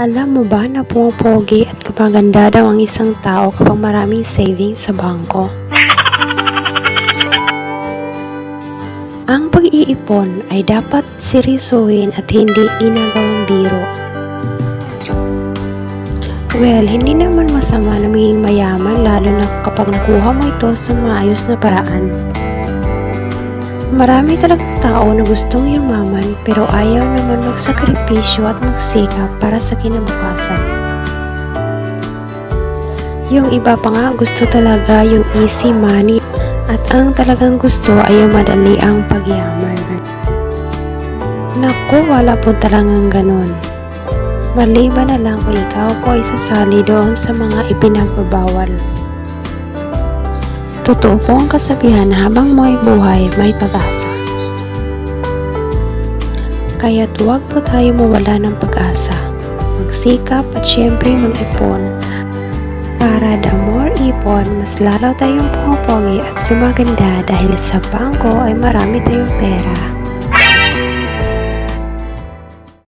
Alam mo ba na pumapogi at gumaganda daw ang isang tao kapag maraming savings sa bangko? Ang pag-iipon ay dapat seryosohin at hindi ginagawang biro. Well, hindi naman masama na maging mayaman lalo na kapag nakuha mo ito sa maayos na paraan. Marami talagang tao na gustong yumaman pero ayaw naman magsakripisyo at magsikap para sa kinabukasan. Yung iba pa nga gusto talaga yung easy money at ang talagang gusto ay yung madali ang pagyaman. Naku, wala po talagang ganun. Maliban na lang kung ikaw po ay sasali doon sa mga ipinagbabawal. Totoo po ang kasabihan na habang mo ay buhay, may pag-asa. Kaya huwag po tayo mawala ng pag-asa. Magsikap at syempre mag-ipon. Para the more ipon, mas lalo tayong pumapogi at gumaganda dahil sa bangko ay marami tayong pera.